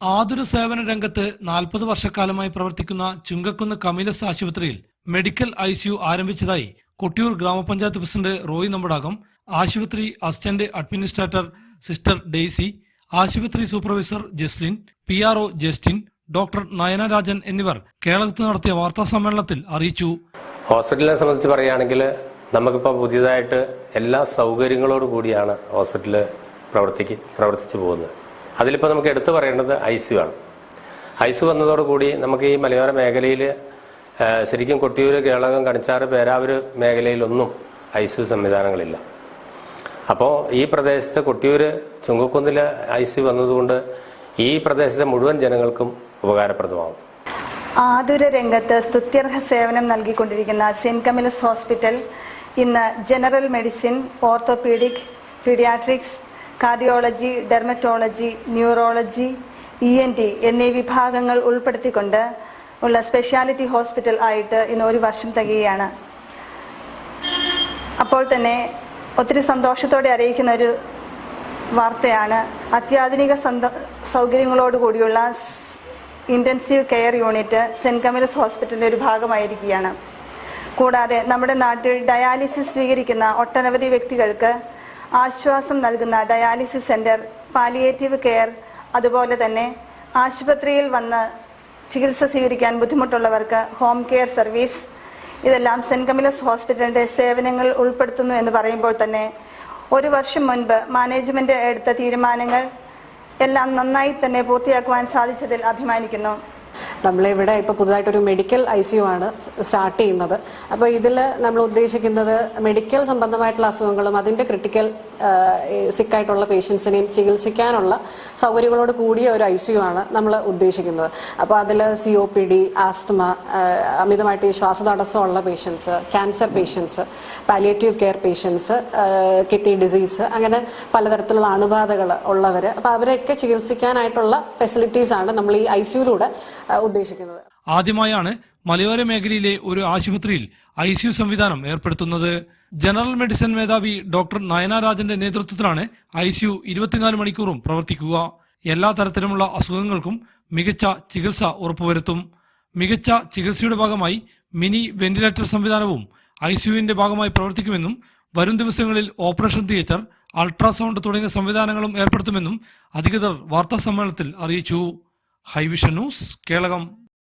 ആതുര സേവന രംഗത്ത് നാൽപ്പത് വർഷക്കാലമായി പ്രവർത്തിക്കുന്ന ചുങ്കക്കുന്ന് കമിലസ് ആശുപത്രിയിൽ മെഡിക്കൽ ഐ സിയു ആരംഭിച്ചതായി കൊട്ടിയൂർ ഗ്രാമപഞ്ചായത്ത് പ്രസിഡന്റ് റോയ് നമ്പടാകം ആശുപത്രി അസിസ്റ്റന്റ് അഡ്മിനിസ്ട്രേറ്റർ സിസ്റ്റർ ഡെയ്സി ആശുപത്രി supervisor Jaslin P R Justin doctor Nayanarajan എന്നിവർ കേരളത്തിൽ നടത്തിയ വാർത്താ സമ്മേളനത്തിൽ അറിയിച്ചു. ഹോസ്പിറ്റലിനെ സംബന്ധിച്ച് പറയുകയാണെങ്കിൽ നമുക്കിപ്പോൾ പുതിയതായിട്ട് എല്ലാ സൗകര്യങ്ങളോടുകൂടിയാണ് ഹോസ്പിറ്റൽ പ്രവർത്തിക്ക് പ്രവർത്തിച്ചു പോകുന്നത്. അതിലിപ്പോൾ നമുക്ക് എടുത്തു പറയേണ്ടത് ഐ സി ആണ്. ഐ സി വന്നതോടുകൂടി നമുക്ക് ഈ മലയോര മേഖലയിൽ ശരിക്കും കൊട്ടിയൂര് കേളകം കണിച്ചാറ് പേരാവൂർ മേഖലയിലൊന്നും ഐ സി സംവിധാനങ്ങളില്ല. അപ്പോൾ ഈ പ്രദേശത്ത് കൊട്ടിയൂര് ചുങ്കക്കുന്നിൽ ഐ സി വന്നതുകൊണ്ട് ഈ പ്രദേശത്തെ മുഴുവൻ ജനങ്ങൾക്കും ഉപകാരപ്രദമാകും. ആതുര രംഗത്ത് സ്തുത്യർഹ സേവനം നൽകിക്കൊണ്ടിരിക്കുന്ന സെന്റ് കമിലസ് ഹോസ്പിറ്റൽ ഇന്ന് general medicine orthopaedic paediatrics cardiology dermatology neurology E N T എന്നീ വിഭാഗങ്ങൾ ഉൾപ്പെടുത്തിക്കൊണ്ട് ഉള്ള സ്പെഷ്യാലിറ്റി ഹോസ്പിറ്റൽ ആയിട്ട് ഇന്ന് ഒരു വർഷം തികയാണ് അപ്പോൾ തന്നെ ഒത്തിരി സന്തോഷത്തോടെ അറിയിക്കുന്ന ഒരു വാർത്തയാണ്. അത്യാധുനിക സൗകര്യങ്ങളോട് കൂടിയുള്ള സ് intensive care unit saint Camillus ഹോസ്പിറ്റലിന്റെ ഒരു ഭാഗമായിരിക്കുകയാണ്. കൂടാതെ നമ്മുടെ നാട്ടിൽ ഡയാലിസിസ് സ്വീകരിക്കുന്ന ഒട്ടനവധി വ്യക്തികൾക്ക് ആശ്വാസം നൽകുന്ന ഡയാലിസിസ് സെന്റർ പാലിയേറ്റീവ് കെയർ അതുപോലെ തന്നെ ആശുപത്രിയിൽ വന്ന് ചികിത്സ സ്വീകരിക്കാൻ ബുദ്ധിമുട്ടുള്ളവർക്ക് ഹോം കെയർ സർവീസ്. ഇതെല്ലാം സെന്റ് കമിലസ് ഹോസ്പിറ്റലിന്റെ സേവനങ്ങൾ ഉൾപ്പെടുത്തുന്നു എന്ന് പറയുമ്പോൾ തന്നെ ഒരു വർഷം മുൻപ് മാനേജ്മെന്റ് എടുത്ത തീരുമാനങ്ങൾ എല്ലാം നന്നായി തന്നെ പൂർത്തിയാക്കുവാൻ സാധിച്ചതിൽ അഭിമാനിക്കുന്നു. നമ്മളിവിടെ ഇപ്പോൾ പുതുതായിട്ടൊരു മെഡിക്കൽ ഐ സി യു ആണ് സ്റ്റാർട്ട് ചെയ്യുന്നത്. അപ്പോൾ ഇതിൽ നമ്മൾ ഉദ്ദേശിക്കുന്നത് മെഡിക്കൽ സംബന്ധമായിട്ടുള്ള അസുഖങ്ങളും അതിന്റെ ക്രിട്ടിക്കൽ സിക്കായിട്ടുള്ള പേഷ്യൻസിനെയും ചികിത്സിക്കാനുള്ള സൗകര്യങ്ങളോട് കൂടിയ ഒരു ഐ സി യു ആണ് നമ്മൾ ഉദ്ദേശിക്കുന്നത്. അപ്പോൾ അതിൽ C O P D asthma അമിതമായിട്ട് ശ്വാസതടസ്സമുള്ള patients cancer patients palliative care patients kidney disease അങ്ങനെ പലതരത്തിലുള്ള അണുബാധകൾ ഉള്ളവർ അപ്പോൾ അവരെയൊക്കെ ചികിത്സിക്കാനായിട്ടുള്ള ഫെസിലിറ്റീസ് ആണ് നമ്മൾ ഈ ഐ സിയുയിലൂടെ ഉദ്ദേശിക്കുന്നത്. ആദ്യമായാണ് മലയോര മേഖലയിലെ ഒരു ആശുപത്രിയിൽ ഐ സിയു സംവിധാനം ഏർപ്പെടുത്തുന്നത്. ജനറൽ മെഡിസിൻ മേധാവി ഡോക്ടർ നയനാരാജന്റെ നേതൃത്വത്തിലാണ് ഐ സിയു ഇരുപത്തിനാല് മണിക്കൂറും പ്രവർത്തിക്കുക. എല്ലാ തരത്തിലുമുള്ള അസുഖങ്ങൾക്കും മികച്ച ചികിത്സ ഉറപ്പുവരുത്തും. മികച്ച ചികിത്സയുടെ ഭാഗമായി മിനി വെന്റിലേറ്റർ സംവിധാനവും ഐ സിയുവിന്റെ ഭാഗമായി പ്രവർത്തിക്കുമെന്നും വരും ദിവസങ്ങളിൽ ഓപ്പറേഷൻ തിയേറ്റർ അൾട്രാസൗണ്ട് തുടങ്ങിയ സംവിധാനങ്ങളും ഏർപ്പെടുത്തുമെന്നും അധികൃതർ വാർത്താ സമ്മേളനത്തിൽ അറിയിച്ചു. ഹൈവിഷൻ ന്യൂസ് കേളകം